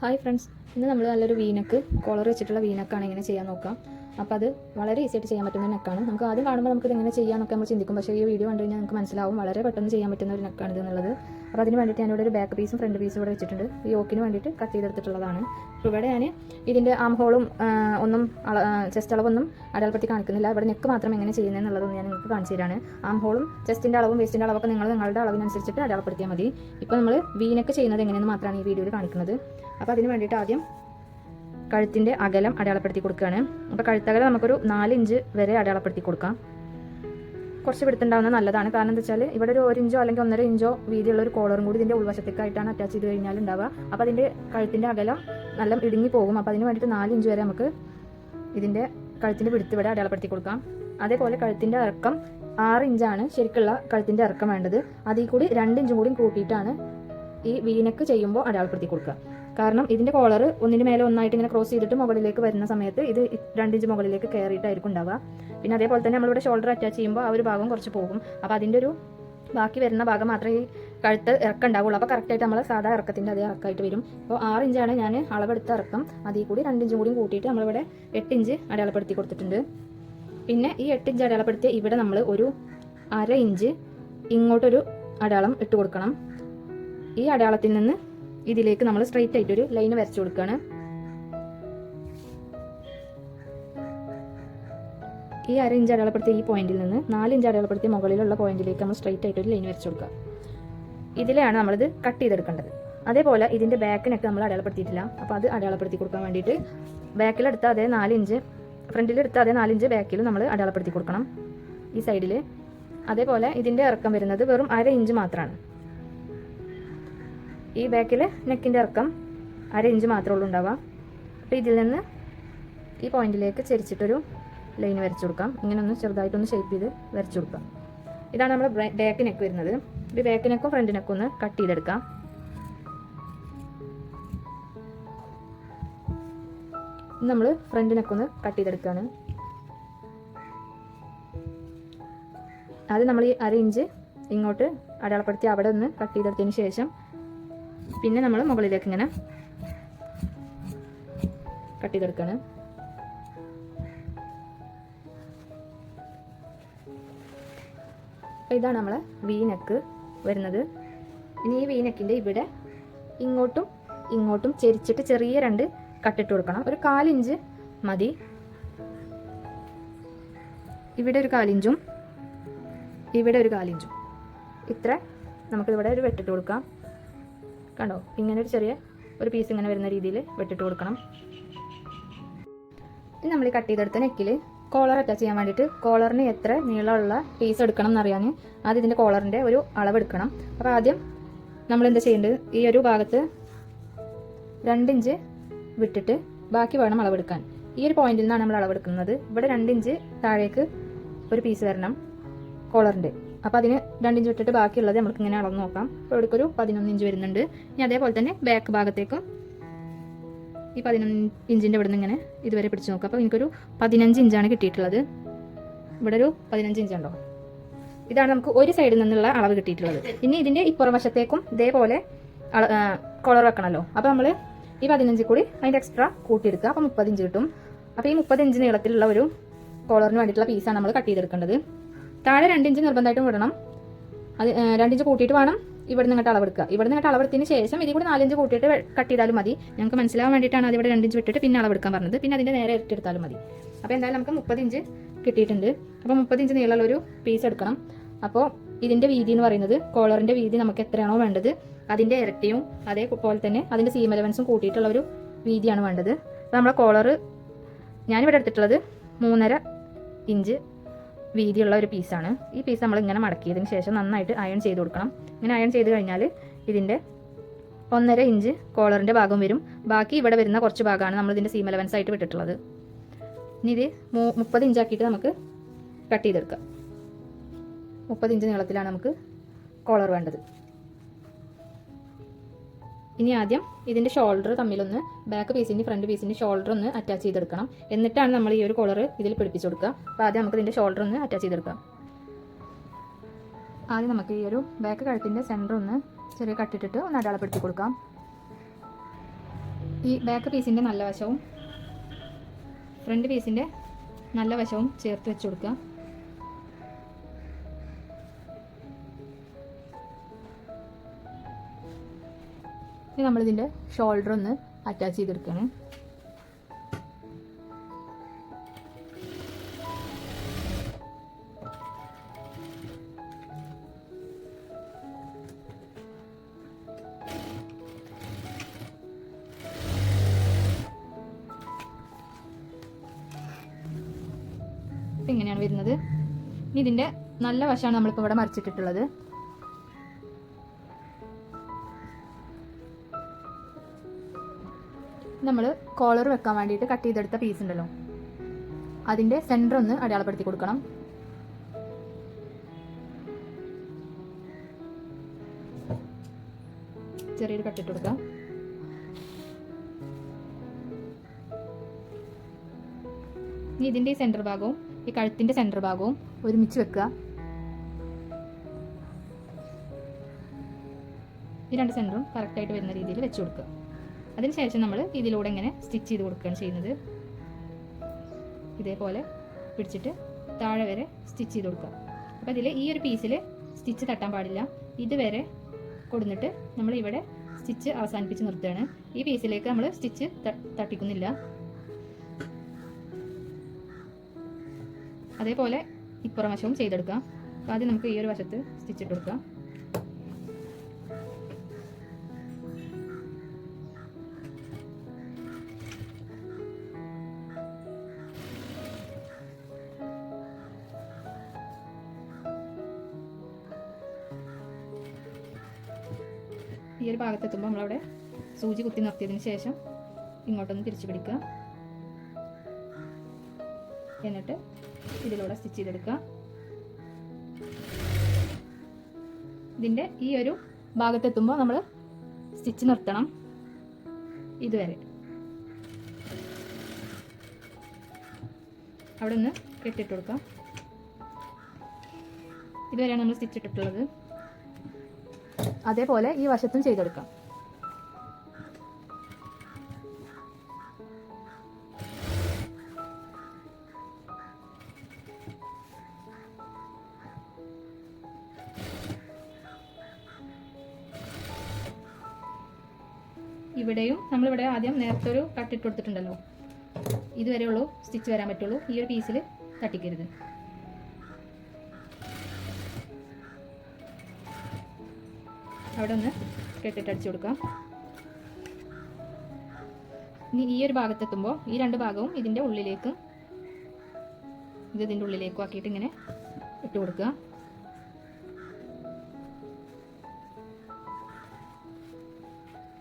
Hi friends. ഇന്ന് നമ്മൾ നല്ലൊരു വീനക്ക് കോളർ വെച്ചിട്ടുള്ള വീനക്കാണ് ഇങ്ങനെ ചെയ്യാൻ നോക്കാം. അപ്പോൾ അത് വളരെ ഈസി ആയിട്ട് ചെയ്യാൻ പറ്റുന്ന നെക്കാണ്. നമുക്ക് ആദ്യം കാണുമ്പോൾ നമുക്ക് ഇത് എങ്ങനെ ചെയ്യാമെന്നൊക്കെ നമ്മൾ ചിന്തിക്കും. പക്ഷേ ഈ വീഡിയോ കണ്ടു കഴിഞ്ഞാൽ നമുക്ക് മനസ്സിലാവും. വളരെ പെട്ടെന്ന് ചെയ്യാൻ പറ്റുന്ന ഒരു നെക്കാണ് ഇത് എന്നുള്ളത്. അപ്പോൾ അതിന് വേണ്ടിയിട്ട് ഞാനിവിടെ ഒരു ബാക്ക് പീസും ഫ്രണ്ട് പീസും ഇവിടെ വെച്ചിട്ടുണ്ട്. ഈ ഓക്കിന് വേണ്ടിയിട്ട് കട്ട് ചെയ്തെടുത്തിട്ടുള്ളതാണ്. അപ്പോൾ ഇവിടെ ഞാൻ ഇതിന്റെ ആം ഹോളും ഒന്നും ചെസ്റ്റ് അളവൊന്നും അടയാളപ്പെടുത്തി കാണിക്കുന്നില്ല. ഇവിടെ നെക്ക് മാത്രം എങ്ങനെ ചെയ്യുന്നത് എന്നുള്ളതൊന്നും ഞാൻ നിങ്ങൾക്ക് കാണിച്ചു തരാണ്. ആം ഹോളും ചെസ്റ്റിന്റെ അളവും വേസ്റ്റിന്റെ അളവൊക്കെ നിങ്ങൾ നിങ്ങളുടെ അളവിനനുസരിച്ചിട്ട് അടയാളപ്പെടുത്തിയാൽ മതി. ഇപ്പോൾ നമ്മൾ വീനൊക്കെ ചെയ്യുന്നത് എങ്ങനെയെന്ന് മാത്രമാണ് ഈ വീഡിയോയിൽ കാണിക്കുന്നത്. അപ്പോൾ അതിന് വേണ്ടിയിട്ട് ആദ്യം കഴുത്തിന്റെ അകലം അടയാളപ്പെടുത്തി കൊടുക്കുകയാണ്. അപ്പോൾ കഴുത്തകലം നമുക്കൊരു നാല് ഇഞ്ച് വരെ അടയാളപ്പെടുത്തി കൊടുക്കാം. കുറച്ച് വിടുത്തുണ്ടാവുന്നത് നല്ലതാണ്. കാരണം എന്താ വെച്ചാൽ ഇവിടെ ഒരു ഒരു ഇഞ്ചോ അല്ലെങ്കിൽ ഒന്നര ഇഞ്ചോ വീതിയുള്ള ഒരു കോളറും കൂടി ഇതിന്റെ ഉൾവശത്തേക്കായിട്ടാണ് അറ്റാച്ച് ചെയ്ത് കഴിഞ്ഞാൽ ഉണ്ടാവുക. അപ്പോൾ അതിന്റെ കഴുത്തിന്റെ അകലം നല്ല ഇടുങ്ങി പോകും. അപ്പോൾ അതിന് വേണ്ടിയിട്ട് നാല് ഇഞ്ച് വരെ നമുക്ക് ഇതിന്റെ കഴുത്തിന്റെ വിടുത്ത് ഇവിടെ അടയാളപ്പെടുത്തി കൊടുക്കാം. അതേപോലെ കഴുത്തിന്റെ ഇറക്കം ആറ് ഇഞ്ചാണ് ശരിക്കുള്ള കഴുത്തിന്റെ ഇറക്കം വേണ്ടത്. അതിൽ കൂടി രണ്ട് ഇഞ്ചും കൂടി കൂട്ടിയിട്ടാണ് ഈ വീനക്ക് ചെയ്യുമ്പോൾ അടയാളപ്പെടുത്തി കൊടുക്കുക. കാരണം ഇതിന്റെ കോളർ ഒന്നിന് മേലെ ഒന്നായിട്ട് ഇങ്ങനെ ക്രോസ് ചെയ്തിട്ട് മുകളിലേക്ക് വരുന്ന സമയത്ത് ഇത് രണ്ടിഞ്ച് മുകളിലേക്ക് കയറിയിട്ടായിരിക്കും ഉണ്ടാവുക. പിന്നെ അതേപോലെ തന്നെ നമ്മളിവിടെ ഷോൾഡർ അറ്റാച്ച് ചെയ്യുമ്പോൾ ആ ഒരു ഭാഗം കുറച്ച് പോകും. അപ്പോൾ അതിന്റെ ഒരു ബാക്കി വരുന്ന ഭാഗം മാത്രമേ ഈ കഴുത്ത് ഇറക്കം ഉണ്ടാവുള്ളൂ. അപ്പോൾ കറക്റ്റായിട്ട് നമ്മൾ സാധാ ഇറക്കത്തിന്റെ അതേ ഇറക്കമായിട്ട് വരും. അപ്പോൾ ആറ് ഇഞ്ചാണ് ഞാൻ അളവെടുത്ത ഇറക്കം. അതിൽ കൂടി രണ്ടിഞ്ചും കൂടി കൂട്ടിയിട്ട് നമ്മളിവിടെ എട്ട് ഇഞ്ച് അടയാളപ്പെടുത്തി കൊടുത്തിട്ടുണ്ട്. പിന്നെ ഈ എട്ട് ഇഞ്ച് അടയാളപ്പെടുത്തിയ ഇവിടെ നമ്മൾ ഒരു അര ഇഞ്ച് ഇങ്ങോട്ടൊരു അടയാളം ഇട്ട് കൊടുക്കണം. ഈ അടയാളത്തിൽ നിന്ന് ഇതിലേക്ക് നമ്മൾ സ്ട്രെയിറ്റ് ആയിട്ട് ഒരു ലൈൻ വരച്ചു കൊടുക്കുകയാണ് ഈ അര ഇഞ്ച് അടയാളപ്പെടുത്തിയ ഈ പോയിന്റിൽ നിന്ന് നാല് ഇഞ്ച് അടയാളപ്പെടുത്തിയ മുകളിലുള്ള പോയിന്റിലേക്ക് നമ്മൾ സ്ട്രെയിറ്റ് ആയിട്ട് ഒരു ലൈൻ വരച്ചു കൊടുക്കുക. ഇതിലാണ് നമ്മളിത് കട്ട് ചെയ്തെടുക്കേണ്ടത്. അതേപോലെ ഇതിന്റെ ബാക്കിനൊക്കെ നമ്മൾ അടയാളപ്പെടുത്തിയിട്ടില്ല. അപ്പോൾ അത് അടയാളപ്പെടുത്തി കൊടുക്കാൻ വേണ്ടിയിട്ട് ബാക്കിലെടുത്ത അതേ നാല് ഇഞ്ച് ഫ്രണ്ടിലെടുത്ത അതേ നാല് ഇഞ്ച് ബാക്കിൽ നമ്മൾ അടയാളപ്പെടുത്തി കൊടുക്കണം. ഈ സൈഡിൽ അതേപോലെ ഇതിന്റെ ഇറക്കം വരുന്നത് വെറും അര ഇഞ്ച് മാത്രമാണ് ഈ ബാക്കിൽ നെക്കിന്റെ ഇറക്കം അര ഇഞ്ച് മാത്രമേ ഉള്ളൂ ഉണ്ടാവുക. അപ്പോൾ ഇതിൽ നിന്ന് ഈ പോയിന്റിലേക്ക് ചരിച്ചിട്ടൊരു ലൈൻ വരച്ചു കൊടുക്കാം. ഇങ്ങനെ ഒന്ന് ചെറുതായിട്ടൊന്ന് ഷേപ്പ് ചെയ്ത് വരച്ചു കൊടുക്കാം. ഇതാണ് നമ്മുടെ ബാക്ക് നെക്ക് വരുന്നത്. ഈ ബാക്ക് നെക്കും ഫ്രണ്ട് നെക്കും ഒന്ന് കട്ട് ചെയ്തെടുക്കാം. നമ്മൾ ഫ്രണ്ട് നെക്കൊന്ന് കട്ട് ചെയ്തെടുക്കുകയാണ്. ആദ്യം നമ്മൾ ഈ അര ഇഞ്ച് ഇങ്ങോട്ട് അടയാളപ്പെടുത്തി അവിടെ ഒന്ന് കട്ട് ചെയ്തെടുത്തതിന് ശേഷം പിന്നെ നമ്മൾ മുകളിലേക്ക് ഇങ്ങനെ കട്ട് ചെയ്തെടുക്കാണ്. അപ്പോൾ ഇതാണ് നമ്മളെ വീനക്ക് നെക്ക് വരുന്നത്. ഇനി ഈ വീനക്കിന്റെ ഇവിടെ ഇങ്ങോട്ടും ഇങ്ങോട്ടും ചെരിച്ചിട്ട് ചെറിയ രണ്ട് കട്ടിട്ട് കൊടുക്കണം. ഒരു കാലിഞ്ച് മതി. ഇവിടെ ഒരു കാലിഞ്ചും ഇവിടെ ഒരു കാലിഞ്ചും. ഇത്ര. നമുക്കിവിടെ ഒരു വെട്ടിട്ട് കൊടുക്കാം. കണ്ടോ? ഇങ്ങനെ ഒരു ചെറിയ ഒരു പീസ് ഇങ്ങനെ വരുന്ന രീതിയിൽ വെട്ടിട്ട് കൊടുക്കണം. ഇനി നമ്മൾ കട്ട് ചെയ്തെടുത്ത നെക്കിൽ കോളർ അറ്റാച്ച് ചെയ്യാൻ വേണ്ടിയിട്ട് കോളറിന് എത്ര നീളമുള്ള പീസ് എടുക്കണം എന്നറിയാൻ ആദ്യം ഇതിന്റെ കോളറിന്റെ ഒരു അളവെടുക്കണം അപ്പോൾ ആദ്യം നമ്മൾ എന്താ ചെയ്യേണ്ടത്? ഈ ഒരു ഭാഗത്ത് രണ്ടിഞ്ച് വിട്ടിട്ട് ബാക്കി വേണം അളവെടുക്കാൻ. ഈ ഒരു പോയിന്റിൽ നിന്നാണ് നമ്മൾ അളവെടുക്കുന്നത്. ഇവിടെ രണ്ടിഞ്ച് താഴേക്ക് ഒരു പീസ് വരണം കോളറിന്റെ അപ്പോൾ അതിന് രണ്ടിഞ്ച് വിട്ടിട്ട് ബാക്കിയുള്ളത് നമുക്ക് ഇങ്ങനെ അളന്ന് നോക്കാം. അപ്പോൾ ഇവിടേക്ക് ഒരു പതിനൊന്ന് ഇഞ്ച് വരുന്നുണ്ട്. ഇനി അതേപോലെ തന്നെ ബാക്ക് ഭാഗത്തേക്കും ഈ പതിനൊന്ന് ഇഞ്ചിന്റെ നിന്ന് ഇങ്ങനെ ഇതുവരെ പിടിച്ച് നോക്കാം. അപ്പോൾ എനിക്കൊരു പതിനഞ്ച് ഇഞ്ചാണ് കിട്ടിയിട്ടുള്ളത്. ഇവിടെ ഒരു പതിനഞ്ച് ഇഞ്ച് ഉണ്ടോ? ഇതാണ് നമുക്ക് ഒരു സൈഡിൽ നിന്നുള്ള അളവ് കിട്ടിയിട്ടുള്ളത്. ഇനി ഇതിന്റെ ഇപ്പുറം വശത്തേക്കും ഇതേപോലെ കളർ വെക്കണമല്ലോ അപ്പോൾ നമ്മൾ ഈ പതിനഞ്ച് കൂടി അതിന്റെ എക്സ്ട്രാ കൂട്ടിയെടുക്കുക. അപ്പോൾ മുപ്പത് ഇഞ്ച് കിട്ടും. അപ്പോൾ ഈ മുപ്പത് ഇഞ്ച് നീളത്തിലുള്ള ഒരു കോളറിന് വേണ്ടിയിട്ടുള്ള പീസാണ് നമ്മൾ കട്ട് ചെയ്തെടുക്കേണ്ടത്. താഴെ രണ്ട് ഇഞ്ച് നിർബന്ധമായിട്ടും വിടണം. അത് രണ്ട് ഇഞ്ച് കൂട്ടിയിട്ട് വേണം ഇവിടെ നിന്നിട്ട് അളവെടുക്കുക. ഇവിടെ നിന്നിട്ട് അളവെടുത്തതിന് ശേഷം ഇതിൽ കൂടി നാലഞ്ച് കൂട്ടിയിട്ട് കട്ട് ചെയ്താലും മതി. ഞങ്ങൾക്ക് മനസ്സിലാവാൻ വേണ്ടിയിട്ടാണ് അതിവിടെ രണ്ട് ഇഞ്ച് വിട്ടിട്ട് പിന്നെ അളവെടുക്കാൻ പറഞ്ഞത്. പിന്നെ അതിന്റെ നേരെ ഇരട്ടെടുത്താലും മതി. അപ്പോൾ എന്തായാലും നമുക്ക് മുപ്പത് ഇഞ്ച് കിട്ടിയിട്ടുണ്ട്. അപ്പോൾ മുപ്പത് ഇഞ്ച് നീളമുള്ള ഒരു പീസ് എടുക്കണം. അപ്പോൾ ഇതിന്റെ വീതി എന്ന് പറയുന്നത് കോളറിന്റെ വീതി നമുക്ക് എത്രയാണോ വേണ്ടത് അതിന്റെ ഇരട്ടിയും അതേപോലെ തന്നെ അതിന്റെ സീം എലവൻസും കൂട്ടിയിട്ടുള്ള ഒരു വീതിയാണ് വേണ്ടത്. അപ്പോൾ നമ്മളെ കോളർ ഞാനിവിടെ എടുത്തിട്ടുള്ളത് മൂന്നര ഇഞ്ച് വീതിയുള്ള ഒരു പീസാണ് ഈ പീസ് നമ്മൾ ഇങ്ങനെ മടക്കിയതിന് ശേഷം നന്നായിട്ട് അയൺ ചെയ്ത് കൊടുക്കണം. ഇങ്ങനെ അയൺ ചെയ്ത് കഴിഞ്ഞാൽ ഇതിന്റെ ഒന്നര ഇഞ്ച് കോളറിന്റെ ഭാഗം വരും. ബാക്കി ഇവിടെ വരുന്ന കുറച്ച് ഭാഗമാണ് നമ്മൾ ഇതിന്റെ സീം എലവൻസ് ആയിട്ട് വിട്ടിട്ടുള്ളത്. ഇനി ഇത് മൂ മുപ്പത് ഇഞ്ചാക്കിയിട്ട് നമുക്ക് കട്ട് ചെയ്തെടുക്കാം. മുപ്പത് ഇഞ്ച് നീളത്തിലാണ് നമുക്ക് കോളർ വേണ്ടത്. ഇനി ആദ്യം ഇതിന്റെ ഷോൾഡർ തമ്മിലൊന്ന് ബാക്ക് പീസിന്റെ ഫ്രണ്ട് പീസിന്റെ ഷോൾഡർ ഒന്ന് അറ്റാച്ച് ചെയ്തെടുക്കണം. എന്നിട്ടാണ് നമ്മൾ ഈ ഒരു കോളർ ഇതിൽ പിടിപ്പിച്ചു കൊടുക്കുക. അപ്പോൾ ആദ്യം നമുക്ക് ഇതിന്റെ ഷോൾഡർ ഒന്ന് അറ്റാച്ച് ചെയ്തെടുക്കാം. ആദ്യം നമുക്ക് ഈ ഒരു ബാക്ക് കഴുത്തിന്റെ സെന്റർ ഒന്ന് ചെറിയ കട്ടിട്ടിട്ട് ഒന്ന് അടയാളപ്പെടുത്തി കൊടുക്കാം. ഈ ബാക്ക് പീസിന്റെ നല്ല വശവും ഫ്രണ്ട് പീസിന്റെ നല്ല വശവും ചേർത്ത് വെച്ച് കൊടുക്കുക. ഇനി നമ്മളിതിന്റെ ഷോൾഡർ ഒന്ന് അറ്റാച്ച് ചെയ്തെടുക്കുകയാണ് അപ്പം ഇങ്ങനെയാണ് വരുന്നത്. ഇതിന്റെ നല്ല വശമാണ് നമ്മളിപ്പോൾ ഇവിടെ മറിച്ചിട്ടിട്ടുള്ളത്. നമ്മൾ കോളർ വെക്കാൻ വേണ്ടിയിട്ട് കട്ട് ചെയ്തെടുത്ത പീസ് ഉണ്ടല്ലോ. അതിന്റെ സെന്റർ ഒന്ന് അടയാളപ്പെടുത്തി കൊടുക്കണം. ചെറിയൊരു കട്ടിട്ട് കൊടുക്കാം. ഇനി ഇതിന്റെ ഈ സെന്റർ ഭാഗവും ഈ കഴുത്തിന്റെ സെന്റർ ഭാഗവും ഒരുമിച്ച് വെക്കുക. ഈ രണ്ട് സെന്ററും കറക്റ്റായിട്ട് വരുന്ന രീതിയിൽ വെച്ച് കൊടുക്കുക. അതിനുശേഷം നമ്മൾ ഇതിലൂടെ ഇങ്ങനെ സ്റ്റിച്ച് ചെയ്ത് കൊടുക്കുകയാണ് ചെയ്യുന്നത്. ഇതേപോലെ പിടിച്ചിട്ട് താഴെ വരെ സ്റ്റിച്ച് ചെയ്ത് കൊടുക്കുക. അപ്പോൾ ഇതിൽ ഈ ഒരു പീസിൽ സ്റ്റിച്ച് തട്ടാൻ പാടില്ല. ഇതുവരെ കൊടുന്നിട്ട് നമ്മൾ ഇവിടെ സ്റ്റിച്ച് അവസാനിപ്പിച്ച് നിർത്തുകയാണ്. ഈ പീസിലേക്ക് നമ്മൾ സ്റ്റിച്ച് തട്ടിക്കുന്നില്ല. അതേപോലെ ഇപ്പുറം വശവും ചെയ്തെടുക്കാം. അപ്പോൾ ആദ്യം നമുക്ക് ഈ ഒരു വശത്ത് സ്റ്റിച്ച് ഇട്ട് കൊടുക്കാം. ഈ ഒരു ഭാഗത്തെത്തുമ്പോൾ നമ്മളവിടെ സൂചി കുത്തി നിർത്തിയതിന് ശേഷം ഇങ്ങോട്ടൊന്ന് തിരിച്ചു പിടിക്കുക. എന്നിട്ട് ഇതിലൂടെ സ്റ്റിച്ച് ചെയ്തെടുക്കുക. ഇതിന്റെ ഈ ഒരു ഭാഗത്തെത്തുമ്പോൾ നമ്മൾ സ്റ്റിച്ച് നിർത്തണം ഇതുവരെ. അവിടെ നിന്ന് കെട്ടിട്ട് കൊടുക്കാം ഇതുവരെയാണ് നമ്മൾ സ്റ്റിച്ച് ഇട്ടിട്ടുള്ളത്. അതേപോലെ ഈ വശത്തും ചെയ്തെടുക്കാം. ഇവിടെയും നമ്മളിവിടെ ആദ്യം നേരത്തെ ഒരു കട്ടിട്ട് കൊടുത്തിട്ടുണ്ടല്ലോ. ഇതുവരെയുള്ളൂ സ്റ്റിച്ച് വരാൻ പറ്റുള്ളൂ. ഈ ഒരു പീസിൽ തട്ടിക്കരുത് അവിടെ ഒന്ന് കെട്ടിട്ട് അടിച്ചു കൊടുക്കാം. ഇനി ഈ ഒരു ഭാഗത്തെത്തുമ്പോൾ ഈ രണ്ട് ഭാഗവും ഇതിന്റെ ഉള്ളിലേക്ക് ഇത് ഇതിന്റെ ഉള്ളിലേക്കും ആക്കിയിട്ട് ഇങ്ങനെ ഇട്ട് കൊടുക്കുക.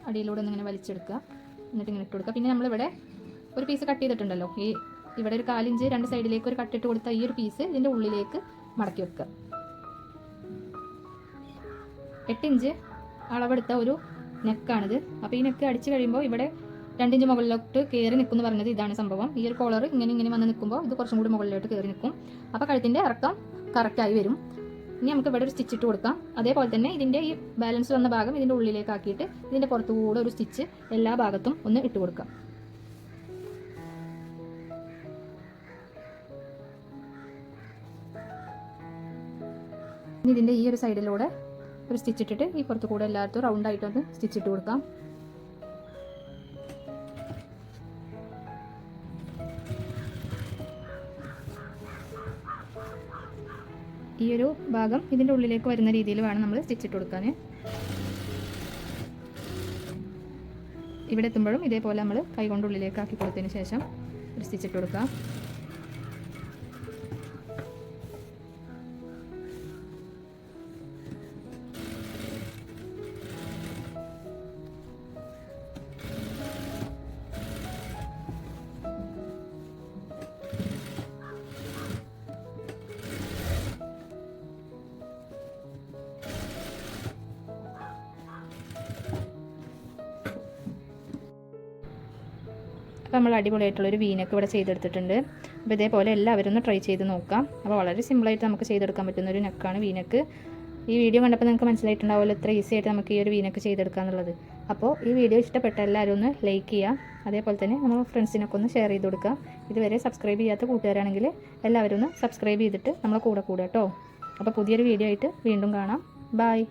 അടിയിലൂടെ ഒന്ന് ഇങ്ങനെ വലിച്ചെടുക്കുക. എന്നിട്ട് ഇങ്ങനെ ഇട്ട് കൊടുക്കുക. പിന്നെ നമ്മളിവിടെ ഒരു പീസ് കട്ട് ചെയ്തിട്ടുണ്ടല്ലോ. ഈ ഇവിടെ ഒരു കാലിഞ്ച് രണ്ട് സൈഡിലേക്ക് ഒരു കട്ടിട്ട് കൊടുത്ത ഈ ഒരു പീസ് ഇതിന്റെ ഉള്ളിലേക്ക് മടക്കി വെക്കുക. എട്ട് ഇഞ്ച് അളവെടുത്ത ഒരു നെക്കാണിത്. അപ്പോൾ ഈ നെക്ക് അടിച്ചു കഴിയുമ്പോൾ ഇവിടെ രണ്ടിഞ്ച് മുകളിലോട്ട് കയറി നിൽക്കുന്നു പറഞ്ഞത് ഇതാണ് സംഭവം. ഈ ഒരു കോളർ ഇങ്ങനെ ഇങ്ങനെ വന്ന് നിൽക്കുമ്പോൾ ഇത് കുറച്ചും കൂടി മുകളിലോട്ട് കയറി നിൽക്കും. അപ്പോൾ കഴുത്തിന്റെ ഇറക്കം കറക്റ്റായി വരും. ഇനി നമുക്ക് ഇവിടെ ഒരു സ്റ്റിച്ച് ഇട്ട് കൊടുക്കാം. അതേപോലെ തന്നെ ഇതിന്റെ ഈ ബാലൻസ് വന്ന ഭാഗം ഇതിന്റെ ഉള്ളിലേക്ക് ആക്കിയിട്ട് ഇതിന്റെ പുറത്തുകൂടെ ഒരു സ്റ്റിച്ച് എല്ലാ ഭാഗത്തും ഒന്ന് ഇട്ട് കൊടുക്കാം. ഇതിന്റെ ഈ ഒരു സൈഡിലൂടെ ഒരു സ്റ്റിച്ച് ഇട്ടിട്ട് ഈ പുറത്ത് കൂടെ എല്ലായിടത്തും റൗണ്ട് ആയിട്ടൊന്ന് സ്റ്റിച്ച് ഇട്ട് കൊടുക്കാം. ഈ ഒരു ഭാഗം ഇതിന്റെ ഉള്ളിലേക്ക് വരുന്ന രീതിയിൽ വേണം നമ്മൾ സ്റ്റിച്ച് ഇട്ട് കൊടുക്കാൻ ഇവിടെ എത്തുമ്പോഴും ഇതേപോലെ നമ്മൾ കൈകൊണ്ട് ഉള്ളിലേക്ക് ആക്കി കൊടുത്തതിന് ശേഷം ഒരു സ്റ്റിച്ച് ഇട്ട് കൊടുക്കാം. അപ്പോൾ നമ്മൾ അടിപൊളിയായിട്ടുള്ളൊരു വീനൊക്കെ ഇവിടെ ചെയ്തെടുത്തിട്ടുണ്ട്. അപ്പോൾ ഇതേപോലെ എല്ലാവരും ഒന്ന് ട്രൈ ചെയ്ത് നോക്കാം. അപ്പോൾ വളരെ സിമ്പിളായിട്ട് നമുക്ക് ചെയ്തെടുക്കാൻ പറ്റുന്ന ഒരു നെക്കാണ് വീനക്ക്. ഈ വീഡിയോ കണ്ടപ്പോൾ നിങ്ങൾക്ക് മനസ്സിലായിട്ടുണ്ടാവുമല്ലോ ഇത്ര ഈസി ആയിട്ട് നമുക്ക് ഈ ഒരു വീനൊക്കെ ചെയ്തെടുക്കുക എന്നുള്ളത്. അപ്പോൾ ഈ വീഡിയോ ഇഷ്ടപ്പെട്ട എല്ലാവരും ഒന്ന് ലൈക്ക് ചെയ്യുക. അതേപോലെ തന്നെ നമ്മൾ ഫ്രണ്ട്സിനൊക്കെ ഒന്ന് ഷെയർ ചെയ്ത് കൊടുക്കാം ഇതുവരെ സബ്സ്ക്രൈബ് ചെയ്യാത്ത കൂട്ടുകാരാണെങ്കിൽ എല്ലാവരും ഒന്ന് സബ്സ്ക്രൈബ് ചെയ്തിട്ട് നമ്മളെ കൂടെ കൂടെ കേട്ടോ അപ്പോൾ പുതിയൊരു വീഡിയോ ആയിട്ട് വീണ്ടും കാണാം. ബായ്